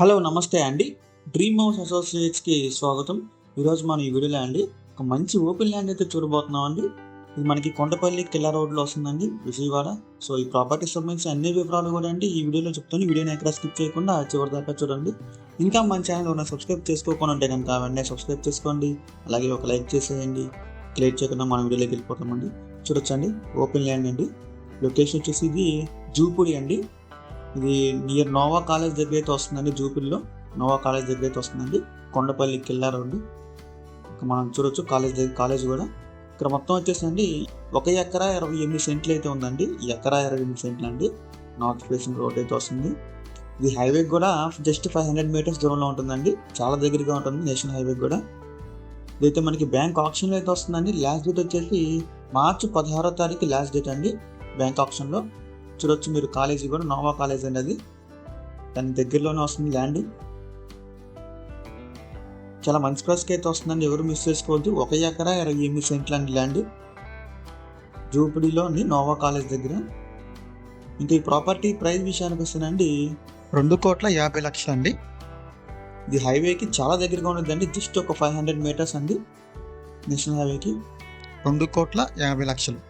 Hello నమస్తే అండి. Dream house అసోసియేట్స్కి స్వాగతం. ఈరోజు మనం ఈ వీడియోలో అండి ఒక మంచి ఓపెన్ ల్యాండ్ అయితే చూడబోతున్నాం అండి. ఇది మనకి కొండపల్లి కిల్లా రోడ్లో వస్తుందండి విజయవాడ. సో ఈ ప్రాపర్టీకి సంబంధించి అన్ని వివరాలు కూడా అండి ఈ వీడియోలో చెప్తాను. వీడియోని ఎక్కడ స్కిప్ చేయకుండా చివరి దాకా చూడండి. ఇంకా మన ఛానల్ ఉన్న సబ్స్క్రైబ్ చేసుకోకుండా ఉంటే కనుక వెంటనే సబ్స్క్రైబ్ చేసుకోండి. అలాగే ఒక లైక్ చేసేయండి. క్లియర్ చేయకుండా మన వీడియోలోకి వెళ్ళిపోతామండి. చూడొచ్చండి ఓపెన్ ల్యాండ్ అండి. లొకేషన్ వచ్చేసి ఇది జూపూడి అండి. ఇది నియర్ నోవా కాలేజ్ దగ్గర అయితే వస్తుందండి జూపిల్లో. నోవా కాలేజ్ దగ్గర అయితే వస్తుందండి. కొండపల్లి కిల్లా రోడ్డు. మనం చూడొచ్చు కాలేజ్ దగ్గర కాలేజ్ కూడా. ఇక్కడ మొత్తం వచ్చేసండి ఒక ఎకరా ఇరవై ఎనిమిది సెంట్లు అయితే ఉందండి. ఎకరా ఇరవై ఎనిమిది సెంట్లు అండి. నార్త్ ఫేసింగ్ రోడ్ అయితే వస్తుంది. ఇది హైవే కూడా జస్ట్ ఫైవ్ హండ్రెడ్ మీటర్స్ దూరంలో ఉంటుందండి. చాలా దగ్గరగా ఉంటుంది నేషనల్ హైవే కూడా. ఇదైతే మనకి బ్యాంక్ ఆప్షన్లో అయితే వస్తుందండి. లాస్ట్ డేట్ వచ్చేసి మార్చి పదహారో తారీఖు లాస్ట్ డేట్ అండి. బ్యాంక్ ఆప్షన్లో చూడొచ్చు మీరు కాలేజీ కూడా నోవా కాలేజ్ అండి అది దాని దగ్గరలోనే వస్తుంది ల్యాండ్ చాలా మంచి ప్రైస్కి అయితే వస్తుందండి ఎవరు మిస్ చేసుకోవద్దు. ఒక ఎకరా ఇరవై ఎనిమిది సెంట్లు అండి ల్యాండ్ జూపిడిలోని నోవా కాలేజ్ దగ్గర. ఇంకా ఈ ప్రాపర్టీ ప్రైస్ విషయానికి వస్తుందండి రెండు కోట్ల యాభై లక్షలు అండి. ఇది హైవేకి చాలా దగ్గరగా ఉంటుందండి జస్ట్ ఒక ఫైవ్ హండ్రెడ్ మీటర్స్ అండి. నేషనల్ హైవేకి రెండు కోట్ల యాభై లక్షలు.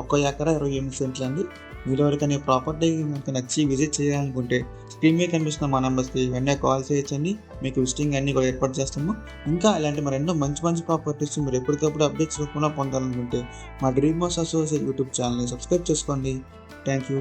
ఒక్క ఎకరా ఇరవై ఎనిమిది సెంట్లు అండి. మీరు ఎవరికైనా ప్రాపర్టీ మీకు నచ్చి విజిట్ చేయాలనుకుంటే స్క్రీన్ మీద కనిపిస్తున్న మా నెంబర్స్కి వెంటనే కాల్ చేయొచ్చండి. మీకు విజిటింగ్ అన్ని కూడా ఏర్పాటు చేస్తాము. ఇంకా ఇలాంటి మరి ఎన్నో మంచి మంచి ప్రాపర్టీస్ మీరు ఎప్పటికప్పుడు అప్డేట్స్ రూపంలో పొందాలనుకుంటే మా డ్రీమ్ హౌస్ అసోసియేట్ యూట్యూబ్ ఛానల్ని సబ్స్క్రైబ్ చేసుకోండి. Thank you